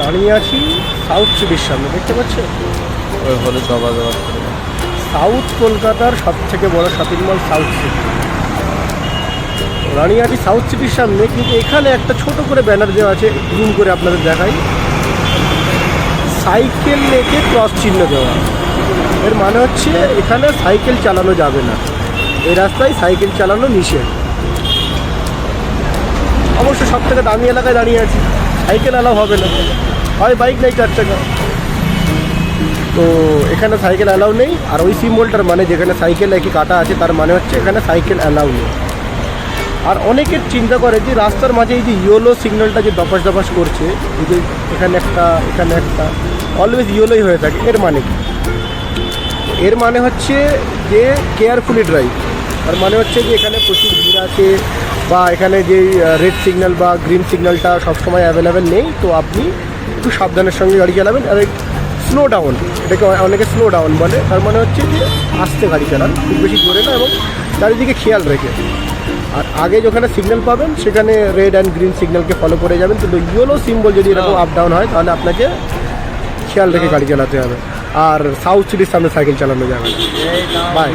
দাঁড়িয়ে আছি সাউথ সিটির সামনে দেখতে পাচ্ছেন? ওই হলুদ দেওয়া সাউথ কলকাতার সব থেকে বড় শপিং মল সাউথ সিটি। দাঁড়িয়ে আছি সাউথ সিটির সামনে কিন্তু এখানে একটা ছোট করে ব্যানার দেওয়া আছে জুম করে আপনাদের দেখাই। সাইকেল রেখে ক্রস চিহ্ন দেওয়া। এর মানে হচ্ছে এখানে সাইকেল চালানো যাবে না। এই রাস্তায় সাইকেল চালানো নিষেধ। অবশ্য সব থেকে দামি এলাকায় দাঁড়িয়ে আছি। সাইকেল অ্যালাউ হবে না। হয় বাইক নেই চার চাকা। তো এখানে সাইকেল অ্যালাউ নেই, আর ওই সিম্বলটার মানে যেখানে সাইকেল একই কাটা আছে, তার মানে হচ্ছে এখানে সাইকেল অ্যালাউ নেই। আর অনেকের চিন্তা করে যে রাস্তার মাঝে এই যে ইয়োলো সিগন্যালটা যে দপাস দপাস করছে, এই যে এখানে একটা এখানে একটা অলওয়েজ ইয়োলোই হয়ে থাকে। এর মানে কি? এর মানে হচ্ছে যে কেয়ারফুলি ড্রাইভ তার মানে হচ্ছে যে এখানে প্রচুর ভিড় আছে বা এখানে যে রেড সিগন্যাল বা গ্রিন সিগন্যালটা সবসময় অ্যাভেলেবেল নেই তো আপনি একটু সাবধানের সঙ্গে গাড়ি চালাবেন আর স্লো ডাউন এটাকে অনেকে স্লো ডাউন বলে তার মানে হচ্ছে যে আস্তে গাড়ি চালান খুব বেশি জোরে না এবং চারিদিকে খেয়াল রেখে। আর আগে যেখানে সিগন্যাল পাবেন সেখানে রেড অ্যান্ড গ্রিন সিগন্যালকে ফলো করে যাবেন কিন্তু ইয়েলো সিম্বল যদি এরকম আপ ডাউন হয় তাহলে আপনাকে খেয়াল রেখে গাড়ি চালাতে হবে। আর সাউথ সিটির সামনে সাইকেল চালানো যাবে বাই